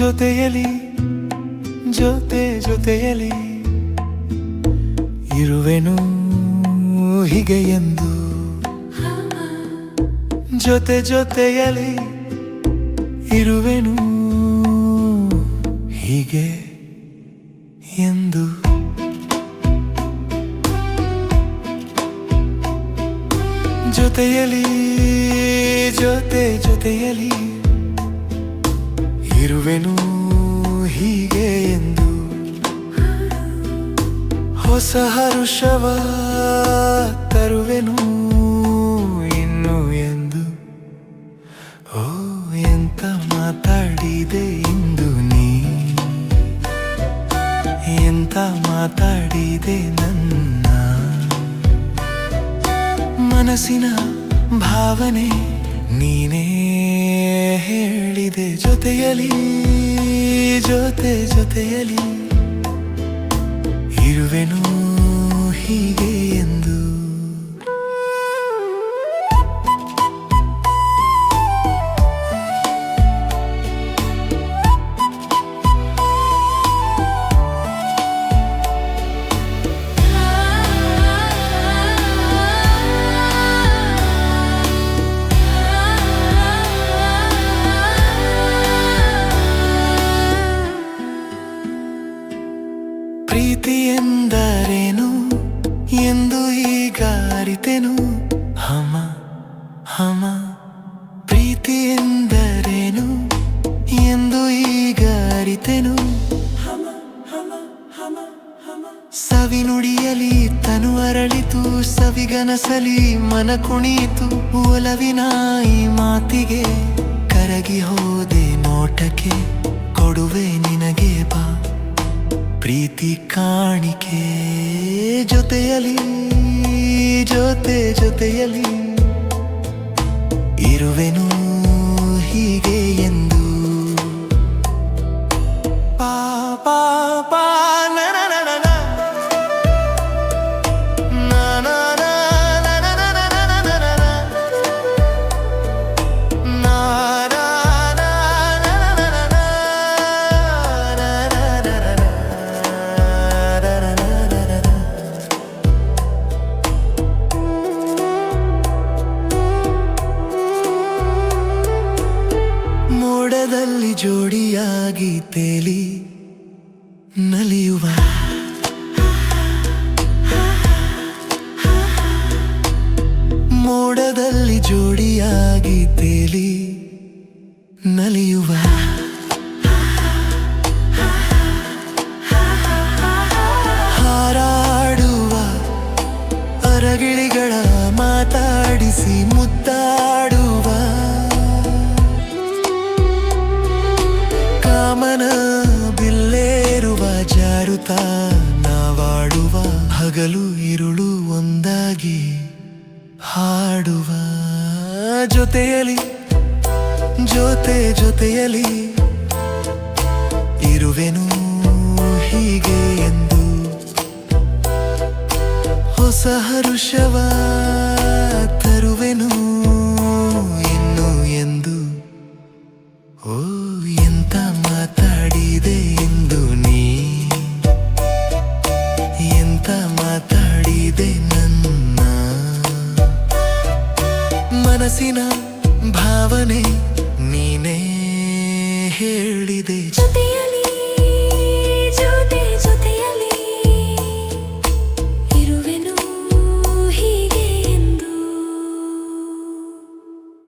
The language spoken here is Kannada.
ಜೊತೆಯಲಿ ಜೊತೆ ಜೊತೆಯಲಿ ಇರುವೆನು ಹೀಗೆ ಎಂದು. ಜೊತೆ ಜೊತೆಯಲಿ ಇರುವೆನು ಹೀಗೆ ಎಂದು. ಜೊತೆಯಲಿ ಜೊತೆ ಜೊತೆಯಲಿ ಇರುವೆನು ಹೀಗೆ ಎಂದು. ಹೊಸ ಹರುಷವ ತರುವೆನು ಇನ್ನು ಎಂದು. ಓ, ಎಂತ ಮಾತಾಡಿದೆ ಇಂದು ನೀ. ಎಂತ ಮಾತಾಡಿದೆ ನನ್ನ. ಮನಸ್ಸಿನ ಭಾವನೆ ನೀನೇ ಹೇಳಿದೆ ಜೊತೆಯಲಿ ಜೊತೆ ಜೊತೆಯಲಿ ಇರುವೆನು ಹೀಗೆ ಪ್ರೀತಿ ಎಂದರೇನು ಎಂದು ಈಗ ಅರಿತೆನು? ಹಮ ಹಮ ಪ್ರೀತಿ ಎಂದರೇನು ಎಂದು ಈಗ ಅರಿತೆನು? ಸವಿನುಡಿಯಲಿ ತನು ಅರಳಿತು ಸವಿಗನಸಲಿ ಮನ ಕುಣಿಯಿತು. ಒಲವಿನ ಈ ಮಾತಿಗೆ, ಕರಗಿ ಹೋದೆ ನೋಟಕ್ಕೆ, ಕೊಡುವೆ ನಿನಗೆ ಬಾ. ಪ್ರೀತಿ ಕಾಣಿಕೆ ಜೊತೆಯಲಿ ಜೊತೆ ಜೊತೆಯಲಿ ಇರುವೆನು ಹೀಗೆ. ಜೋಡಿಯಾಗಿ ತೇಲಿ ನಲಿಯುವ. ಮೋಡದಲ್ಲಿ ಜೋಡಿಯಾಗಿ ಹಗಲು ಇರುಳು ಒಂದಾಗಿ ಹಾಡುವ ಜೊತೆಯಲಿ ಜೊತೆ ಜೊತೆಯಲಿ ಇರುವೆನು ಹೀಗೆ ಎಂದು ಹೊಸ ಹರುಷವ ಮನಸ್ಸಿನ ಭಾವನೆ ನೀನೇ ಹೇಳಿದೆ. ಜೊತೆ